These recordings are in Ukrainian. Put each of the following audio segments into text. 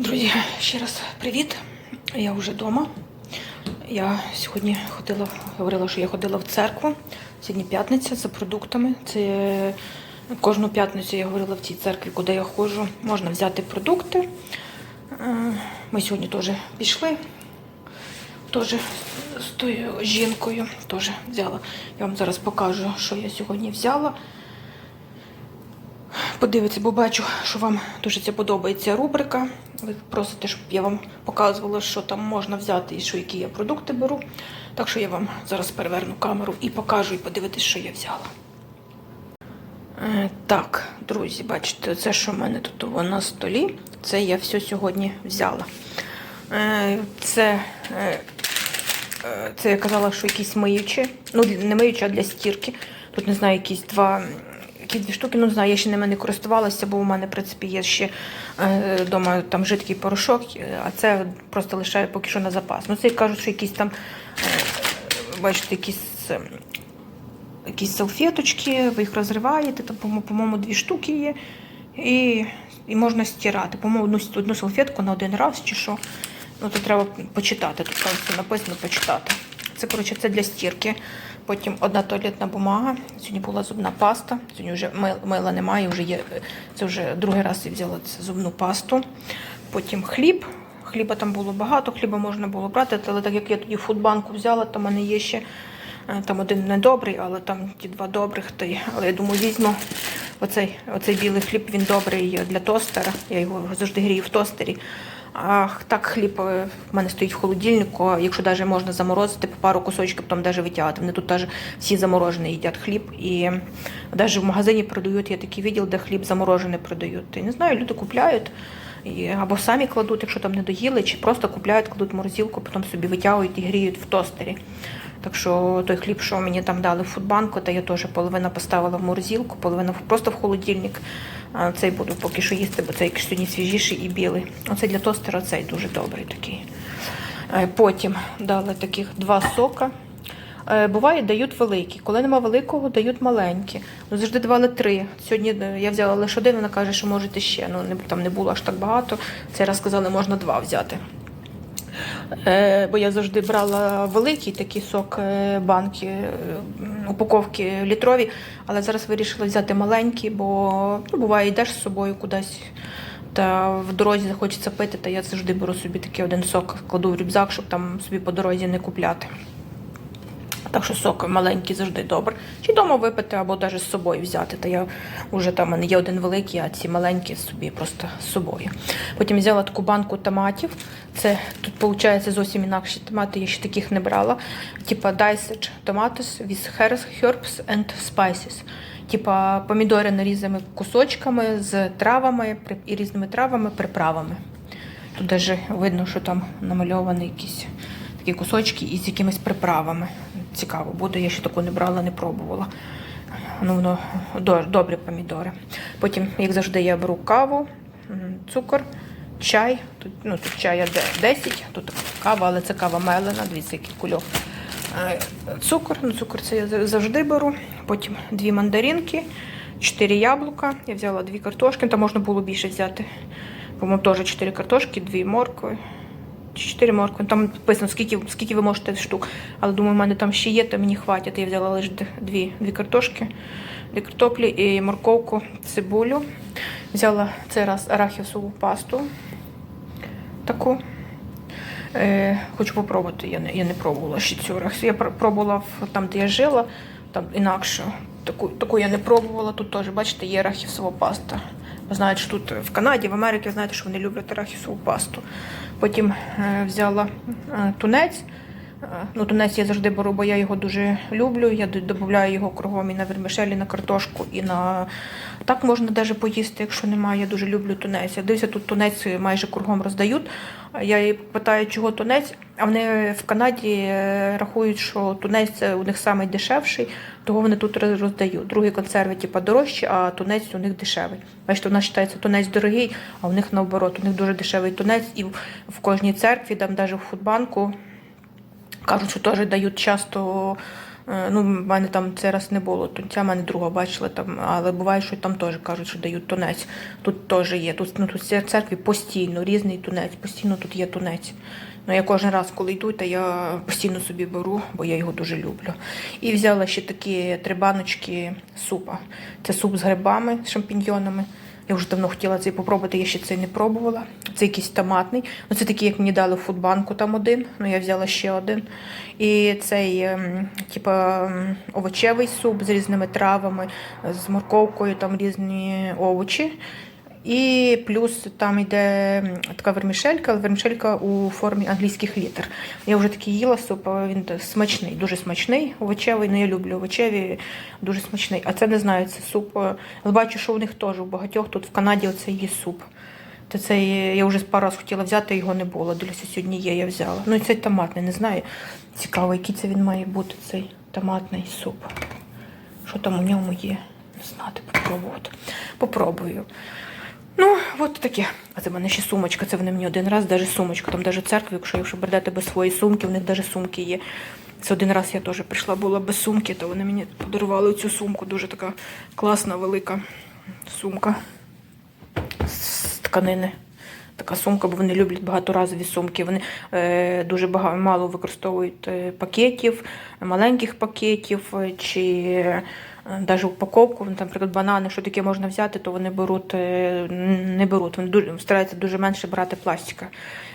Друзі, ще раз привіт. Я вже вдома. Я сьогодні ходила, говорила, що я ходила в церкву. Сьогодні п'ятниця за продуктами. Це кожну п'ятницю я говорила в цій церкві, куди я ходжу. Можна взяти продукти. Е, Ми сьогодні теж пішли. Теж з тою жінкою теж взяла. Я вам зараз покажу, що я сьогодні взяла. Подивіться, бо бачу, що вам дуже це подобається рубрика. Ви просите, щоб я вам показувала, що там можна взяти і що які я продукти беру. Так що я вам зараз переверну камеру і покажу, і подивитись, що я взяла. Е, Так, друзі, бачите, це, що в мене тут на столі, це я все сьогодні взяла. Е, Це, е, це я казала, що якісь миючі, ну не миючі, а для стірки. Тут не знаю, якісь два. Які дві штуки, ну не знаю, я ще ними не користувалася, бо у мене, в принципі, є ще вдома там жидкий порошок, е, а це просто лишаю поки що на запас. Ну, це кажуть, що якісь там, е, бачите, якісь, е, якісь салфеточки, ви їх розриваєте, там, по-мо- по-моєму, дві штуки є. І, і можна стирати. По-моєму, одну, одну салфетку на один раз чи що. Ну, то треба почитати. Тут там все написано почитати. Це, коротше, це для стірки. Потім одна туалетна бумага. Сьогодні була зубна паста. Сьогодні вже мила немає, вже є. Це вже другий раз я взяла зубну пасту. Потім хліб. Хліба там було багато, хліба можна було брати, але так як я тоді фудбанку взяла, то в мене є ще е, там один недобрий, але там ті два добрих. То але я думаю, візьму оцей, оцей білий хліб, він добрий для тостера. Я його завжди грію в тостері. А так хліб е, в мене стоїть в холодильнику, якщо навіть можна заморозити по пару кусочків, потім навіть витягати. Вони тут навіть всі заморожені їдять хліб. І навіть в магазині продають, є такий відділ, де хліб заморожений продають. І не знаю, люди купляють. І, або самі кладуть, якщо там не доїли, чи просто купляють, кладуть в морозилку, потім собі витягують і гріють в тостері. Так що той хліб, що мені там дали в фудбанку, то я теж половина поставила в морозилку, половина просто в холодильник. Цей буду поки що їсти, бо цей сьогодні свіжіший і білий. Оцей для тостера цей дуже добрий такий. Е, Потім дали таких два сока. Е, Буває, дають великі. Коли нема великого, дають маленькі. Ну, завжди давали три. Сьогодні е, я взяла лише один, вона каже, що можете ще. Ну, там не було аж так багато. Цей раз сказали, можна два взяти. Е, бо я завжди брала великий такий сок е, банки, е, упаковки літрові, але зараз вирішила взяти маленький, бо ну, буває, йдеш з собою кудись. Та в дорозі захочеться пити, та я завжди беру собі такий один сок, кладу в рюкзак, щоб там собі по дорозі не купляти. Так що сок маленький завжди добре. Чи вдома випити, або навіть з собою взяти. Та я вже там в мене є один великий, а ці маленькі собі просто з собою. Потім взяла таку банку томатів. Це тут виходить зовсім інакші томати, я ще таких не брала. Типа diced tomatoes with herbs and spices. Типа помідори нарізаними кусочками з травами і різними травами, приправами. Тут навіть видно, що там намальовані якісь такі кусочки із якимись приправами. Цікаво буде, я ще таку не брала, не пробувала. Ну, воно добрі помідори. Потім, як завжди, я беру каву, цукор, чай. Тут, ну, тут чая 10, тут кава, але це кава мелена, дивіться, який кульок. Е, Цукор, ну цукор це я завжди беру. Потім дві мандаринки, чотири яблука. Я взяла дві картошки, там можна було більше взяти. По-моєму, теж чотири картошки, дві моркви. Чи чотири моркви. Там написано, скільки, скільки ви можете штук. Але думаю, в мене там ще є, то мені хватить. Я взяла лише дві, дві картошки, дві картоплі і морковку, цибулю. Взяла цей раз арахісову пасту. Таку. Е, хочу попробувати. Я не, я не пробувала ще цю арахісу. Я пробувала там, де я жила, там інакше. Таку, таку я не пробувала. Тут теж, бачите, є арахісова паста. Знаєте, що тут в Канаді, в Америці, знаєте, що вони люблять арахісову пасту. Потім е, взяла е, тунець. Е, Ну, тунець я завжди беру, бо я його дуже люблю. Я додаю його кругом і на вермишелі, на картошку, і на так можна навіть поїсти, якщо немає. Я дуже люблю тунець. Я дивлюся, тут тунець майже кругом роздають. Я її питаю, чого тунець, а вони в Канаді е, рахують, що тунець це у них найдешевший, того вони тут роз- роздають. Другі консерви, типу, дорожчі, а тунець у них дешевий. Бачите, у нас вважається тунець дорогий, а у них наоборот, у них дуже дешевий тунець, і в, кожній церкві, там навіть в фудбанку, кажуть, що теж дають часто Ну, в мене там цей раз не було тунця, в мене друга бачила там, але буває, що там теж кажуть, що дають тунець. Тут теж є. Тут, ну, тут церкві постійно різний тунець, постійно тут є тунець. Ну, я кожен раз, коли йду, то я постійно собі беру, бо я його дуже люблю. І взяла ще такі три баночки супа. Це суп з грибами, з шампіньйонами. Я вже давно хотіла цей попробувати, я ще цей не пробувала. Це якийсь томатний. Ну, це такий, як мені дали в фудбанку, там один, ну я взяла ще один. І цей, типу, овочевий суп з різними травами, з морковкою, там різні овочі. І плюс там йде така вермішелька, але вермішелька у формі англійських літер. Я вже такий їла суп, він смачний, дуже смачний, овочевий. Ну я люблю овочеві, дуже смачний. А це не знаю, це суп. е, Але бачу, що у них теж у багатьох тут в Канаді оце є суп. То це я вже пару раз хотіла взяти, його не було. Дивлюся, сьогодні є, я взяла. Ну і цей томатний, не знаю. Цікаво, який це він має бути, цей томатний суп. Що там у ньому є? Не знати, попробувати. Попробую. Ну, от таке. А це в мене ще сумочка. Це вони мені один раз, навіть сумочка. Там навіть церкві, якщо якщо берете без своєї сумки, в них навіть сумки є. Це один раз я теж прийшла, була без сумки, то вони мені подарували цю сумку. Дуже така класна, велика сумка з тканини. Така сумка, бо вони люблять багаторазові сумки. Вони е, дуже багато, мало використовують е, пакетів, маленьких пакетів е, чи навіть упаковку. Наприклад, банани, що таке можна взяти, то вони беруть, е, не беруть. Вони дуже, стараються дуже менше брати пластика.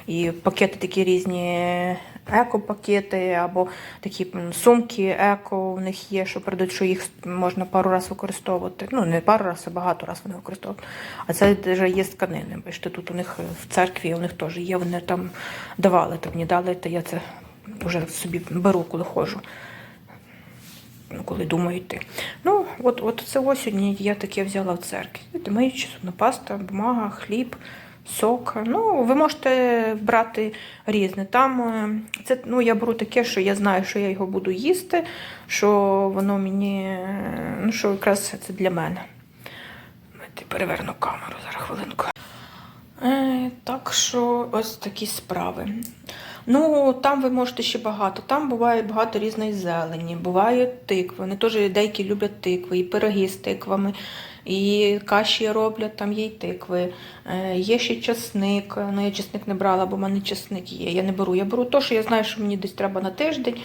І пакети такі різні еко-пакети або такі сумки еко у них є, що передають, що їх можна пару разів використовувати. Ну, не пару разів, а багато разів вони використовують. А це вже є з тканини. Бачите, тут у них в церкві у них теж є, вони там давали, так мені дали, то я це вже собі беру, коли ходжу. Ну, коли думаю йти. Ну, от, от це ось я таке взяла в церкві. Миючи зубна паста, бумага, хліб, сок. Ну, ви можете брати різне. Там е, це, ну, я беру таке, що я знаю, що я його буду їсти, що воно мені, е, ну, що якраз це для мене. Давайте переверну камеру зараз хвилинку. Е, так що ось такі справи. Ну, там ви можете ще багато. Там буває багато різної зелені, буває тикви. Вони теж деякі люблять тикви, і пироги з тиквами, і каші роблять, там є й тикви. Е, є ще часник. Ну, я часник не брала, бо в мене часник є. Я не беру. Я беру те, що я знаю, що мені десь треба на тиждень.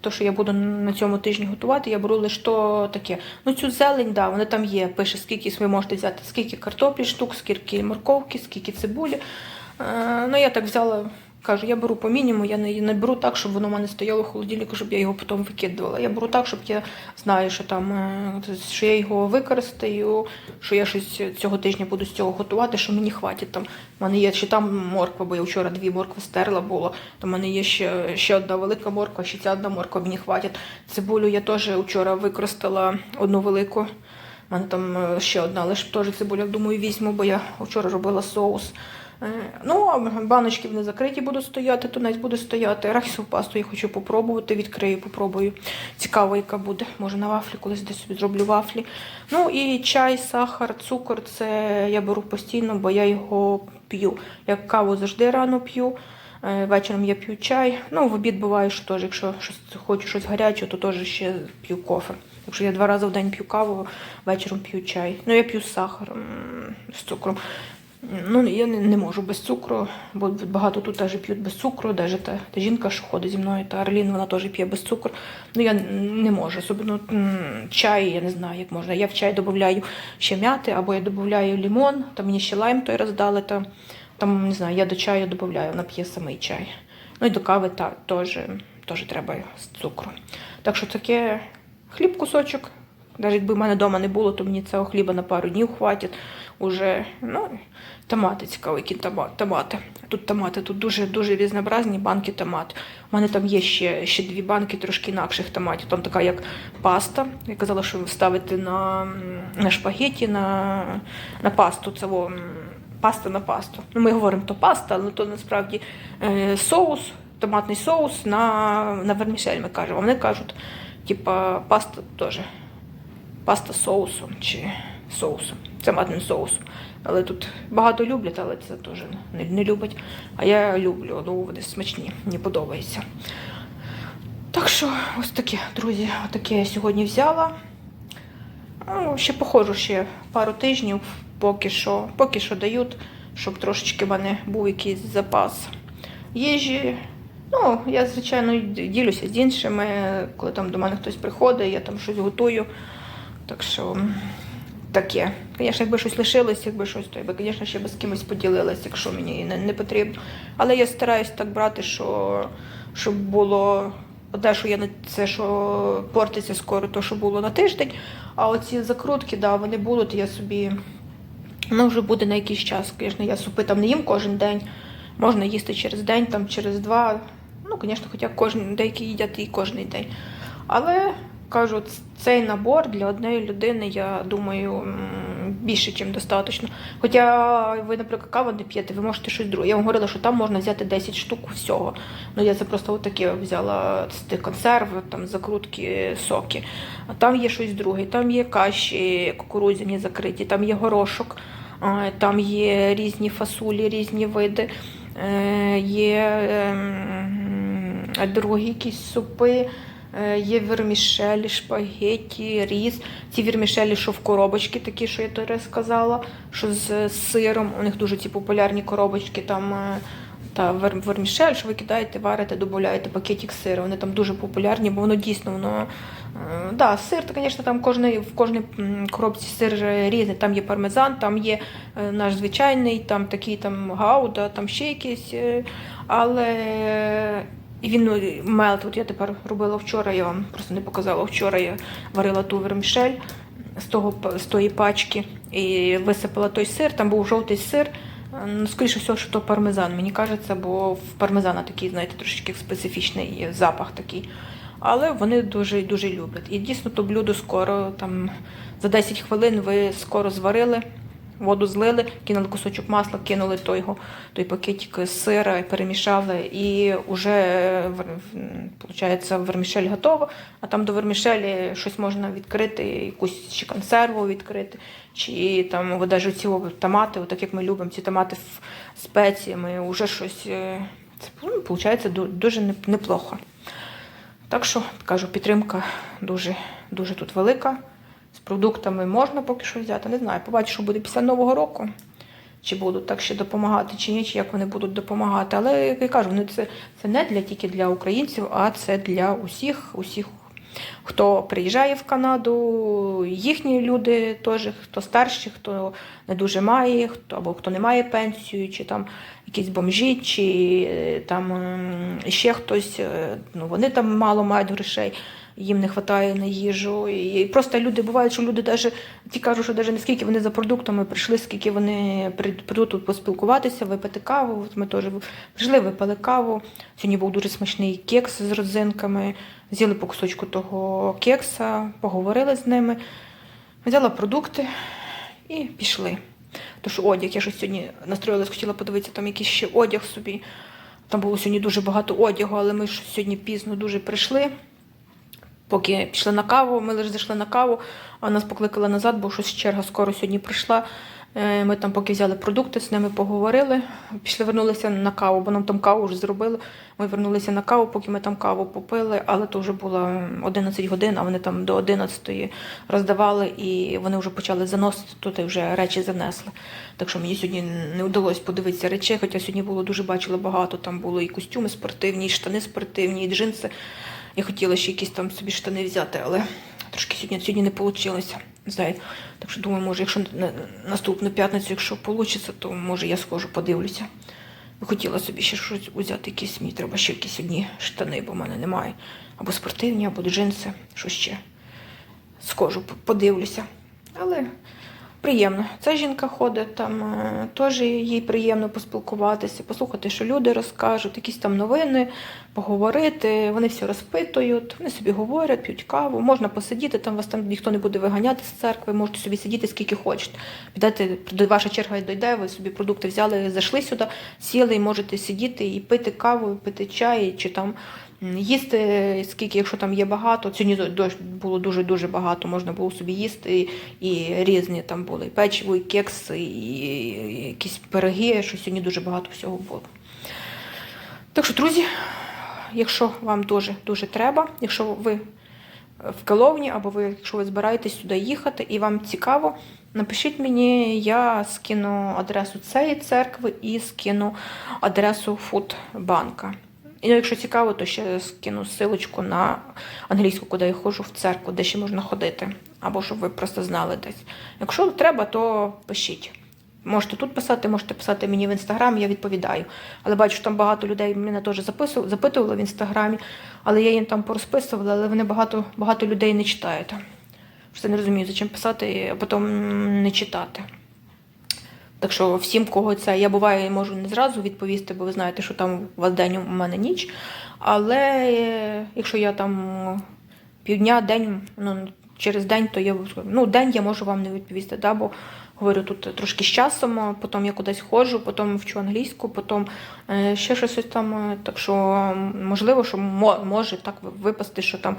То, що я буду на цьому тижні готувати, я беру лише то таке. Ну, цю зелень, да, вона там є. Пише, скільки ви можете взяти, скільки картоплі штук, скільки морковки, скільки цибулі. Е, ну, я так взяла, кажу, я беру по мінімуму, я не, не беру так, щоб воно в мене стояло в холодильнику, щоб я його потім викидувала. Я беру так, щоб я знаю, що там е, що я його використаю, що я щось цього тижня буду з цього готувати, що мені хватить. Там в мене є ще там морква, бо я вчора дві моркви стерла було. То в мене є ще, ще одна велика морква, ще ця одна морква мені хватить. Цибулю я теж вчора використала одну велику. У мене там е, ще одна, ж теж цибуля, думаю, візьму, бо я вчора робила соус. Е, Ну, баночки вони закриті будуть стояти, тунець буде стояти. Арахісову пасту я хочу попробувати, відкрию, попробую. Цікаво, яка буде. Може на вафлі, колись десь собі зроблю вафлі. Ну і чай, сахар, цукор це я беру постійно, бо я його п'ю. Я каву завжди рано п'ю. Е, Вечором я п'ю чай. Ну, в обід буває, що теж, якщо щось хочу щось гаряче, то теж ще п'ю кофе. Якщо я два рази в день п'ю каву, вечором п'ю чай. Ну, я п'ю з сахаром, з цукром. Ну, я не, можу без цукру, бо багато тут теж п'ють без цукру, навіть та, та жінка, що ходить зі мною, та Арлін, вона теж п'є без цукру. Ну, я не можу, особливо м, чай, я не знаю, як можна. Я в чай додаю ще м'яти, або я додаю лимон, там мені ще лайм той раз дали, та, там, не знаю, я до чаю додаю, вона п'є самий чай. Ну і до кави та, теж, теж треба з цукру. Так що таке хліб кусочок. Навіть якби в мене вдома не було, то мені цього хліба на пару днів хватить. Уже, ну, томати цікаві, які томати. Тут томати, тут дуже дуже різнообразні банки томат. У мене там є ще, ще дві банки трошки інакших томатів. Там така як паста. Я казала, що ставити на, на шпагеті, на, на пасту. М, паста на пасту. Ну, ми говоримо, то паста, але то насправді е, соус, томатний соус на, на вермішель, ми кажемо. Вони кажуть, типа паста теж паста соусом чи соусом, томатним соусом. Але тут багато люблять, але це теж не, не люблять. А я люблю, ну вони смачні, мені подобається. Так що, ось таке, друзі, таке я сьогодні взяла. Ну, ще походжу ще пару тижнів, поки що, поки що дають, щоб трошечки в мене був якийсь запас їжі. Ну, я, звичайно, ділюся з іншими, коли там до мене хтось приходить, я там щось готую. Так що таке. Звісно, якби щось лишилось, якби щось, то я би, звісно, ще би з кимось поділилась, якщо мені не, не потрібно. Але я стараюсь так брати, що, щоб було одне, що я не це, що портиться скоро, то що було на тиждень. А оці закрутки, да, вони будуть, я собі. Ну, вже буде на якийсь час. Звісно, я супи там не їм кожен день. Можна їсти через день, там через два. Ну, звісно, хоча кожен деякі їдять і кожен день. Але кажу, цей набор для однієї людини, я думаю, більше, ніж достатньо. Хоча ви, наприклад, каву не п'єте, ви можете щось друге. Я вам говорила, що там можна взяти 10 штук всього. Ну, я це просто отаке взяла з тих консерв, там закрутки, соки. А там є щось друге, там є каші кукурудзяні закриті, там є горошок, там є різні фасулі, різні види. Е, Є ем, другі якісь супи, є вермішелі, шпагеті, різ. Ці вермішелі, що в коробочки, такі, що я тобі сказала, що з сиром. У них дуже ці популярні коробочки. Там е, та вермішель, що ви кидаєте, варите, додаєте пакетик сиру. Вони там дуже популярні, бо воно дійсно воно. е, Да, сир, то, звісно, там кожний, в кожній коробці сир е, різний. Там є пармезан, там є е, наш звичайний, там такий там гауда, там ще якийсь. е, Але і він ну, мелт. От я тепер робила вчора, я вам просто не показала. Вчора я варила ту вермішель з, того, з тої пачки і висипала той сир, там був жовтий сир. Ну, Скоріше всього, що то пармезан, мені кажеться, бо в пармезана такий, знаєте, трошечки специфічний запах такий. Але вони дуже дуже люблять. І дійсно то блюдо скоро, там за 10 хвилин ви скоро зварили, воду злили, кинули кусочок масла, кинули той, його, той пакетик сира, перемішали, і вже виходить, вермішель готова. А там до вермішелі щось можна відкрити, якусь ще консерву відкрити, чи там навіть ці томати, так як ми любимо, ці томати з спеціями, вже щось. е, ну, виходить дуже неплохо. Так що, кажу, підтримка дуже, дуже тут велика. З продуктами можна поки що взяти. Не знаю, побачу, що буде після Нового року. Чи будуть так ще допомагати, чи ні, чи як вони будуть допомагати. Але як я кажу, це, це не для тільки для українців, а це для усіх, усіх, хто приїжджає в Канаду, їхні люди теж, хто старші, хто не дуже має, хто або хто не має пенсію, чи там якісь бомжі, чи е, там ще хтось. е, Ну вони там мало мають грошей. Їм не вистачає на їжу. І просто люди бувають, що люди навіть ті кажуть, що навіть не скільки вони за продуктами прийшли, скільки вони прийдуть тут поспілкуватися, випити каву. Ми теж прийшли, випили каву. Сьогодні був дуже смачний кекс з родзинками. З'їли по кусочку того кекса, поговорили з ними, взяла продукти і пішли. Тож одяг, я щось сьогодні настроїлась, хотіла подивитися там якийсь ще одяг собі. Там було сьогодні дуже багато одягу, але ми ж сьогодні пізно дуже прийшли. Поки пішли на каву, ми лише зайшли на каву, а нас покликали назад, бо щось черга скоро сьогодні прийшла. Е, Ми там поки взяли продукти, з ними поговорили. Пішли, вернулися на каву, бо нам там каву вже зробили. Ми вернулися на каву, поки ми там каву попили, але то вже було 11 годин, а вони там до 11 роздавали і вони вже почали заносити, тут і вже речі занесли. Так що мені сьогодні не вдалося подивитися речей, хоча сьогодні було дуже бачила багато. Там було і костюми спортивні, і штани спортивні, і джинси. Я хотіла ще якісь там собі штани взяти, але трошки сьогодні, сьогодні не вийшло. Знаєте. Так що думаю, може, якщо на наступну п'ятницю, якщо вийде, то може я схожу, подивлюся. Хотіла собі ще щось взяти, якісь мені треба ще якісь одні штани, бо в мене немає. Або спортивні, або джинси, що ще. Схожу, подивлюся. Але приємно. Ця жінка ходить, там е, теж їй приємно поспілкуватися, послухати, що люди розкажуть, якісь там новини, поговорити. Вони все розпитують, вони собі говорять, п'ють каву. Можна посидіти, там вас там ніхто не буде виганяти з церкви, можете собі сидіти скільки хочете. Підете, ваша черга дойде, ви собі продукти взяли, зайшли сюди, сіли і можете сидіти і пити каву, пити чай, чи там їсти, скільки, якщо там є багато. Сьогодні було дуже-дуже багато, можна було собі їсти, і, різні там були печиво, і кекси, і, якісь пироги, що сьогодні дуже багато всього було. Так що, друзі, якщо вам дуже дуже треба, якщо ви в Келовні, або ви, якщо ви збираєтесь сюди їхати і вам цікаво, напишіть мені, я скину адресу цієї церкви і скину адресу фудбанка. І якщо цікаво, то ще скину силочку на англійську, куди я ходжу в церкву, де ще можна ходити, або щоб ви просто знали десь. Якщо треба, то пишіть. Можете тут писати, можете писати мені в інстаграм, я відповідаю. Але бачу, що там багато людей мене теж запитували в інстаграмі, але я їм там порозписувала, але вони багато, багато людей не читають. Я не розумію, зачем писати, а потім не читати. Так що всім, кого це, я буває, можу не зразу відповісти, бо ви знаєте, що там у вас день у мене ніч. Але е, якщо я там півдня, день, ну через день, то я ну, день я можу вам не відповісти. Да? Бо говорю, тут трошки з часом, потім я кудись ходжу, потім вчу англійську, потім е, ще щось там. е, Так що можливо, що мо- може так випасти, що там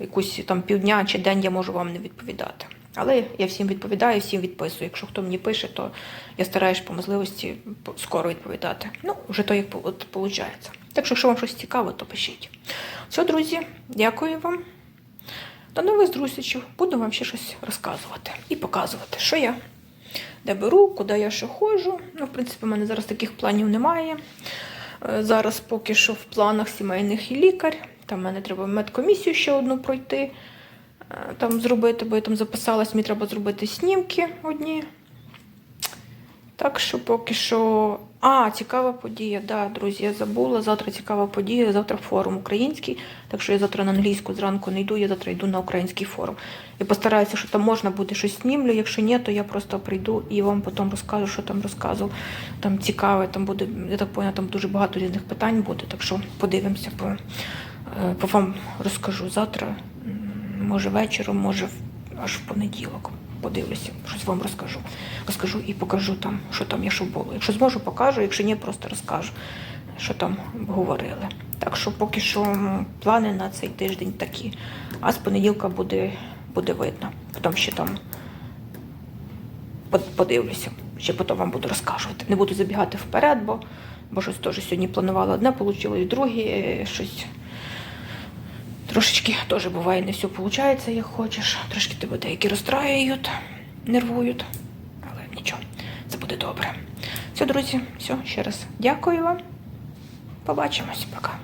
якусь там півдня чи день я можу вам не відповідати. Але я всім відповідаю, всім відписую. Якщо хто мені пише, то я стараюсь по можливості скоро відповідати. Ну, вже то як виходить. Так що, якщо вам щось цікаво, то пишіть. Все, друзі, дякую вам. До нових зустрічей. Буду вам ще щось розказувати і показувати, що я де беру, куди я ще ходжу. Ну, в принципі, в мене зараз таких планів немає. Е, Зараз поки що в планах сімейних і лікар. Там в мене треба медкомісію ще одну пройти, там зробити, бо я там записалась, мені треба зробити снімки одні. Так що поки що. А, цікава подія, да, друзі, я забула. Завтра цікава подія, завтра форум український. Так що я завтра на англійську зранку не йду, я завтра йду на український форум. І постараюся, що там можна буде щось снімлю. Якщо ні, то я просто прийду і вам потім розкажу, що там розказував. Там цікаве, там буде, я так поняла, там дуже багато різних питань буде. Так що подивимося, по, е, по вам розкажу завтра, може вечором, може аж в понеділок. Подивлюся, щось вам розкажу. Розкажу і покажу там, що там я що було. Якщо зможу, покажу, якщо ні, просто розкажу, що там говорили. Так що поки що плани на цей тиждень такі. А з понеділка буде, буде видно. Потім ще там подивлюся, ще потім вам буду розказувати. Не буду забігати вперед, бо, бо щось теж сьогодні планувала одне, вийшло друге, е, щось. Трошечки теж буває, не все виходить, як хочеш. Трошки тебе деякі розстраюють, нервують. Але нічого, це буде добре. Все, друзі, все, ще раз дякую вам. Побачимось, пока.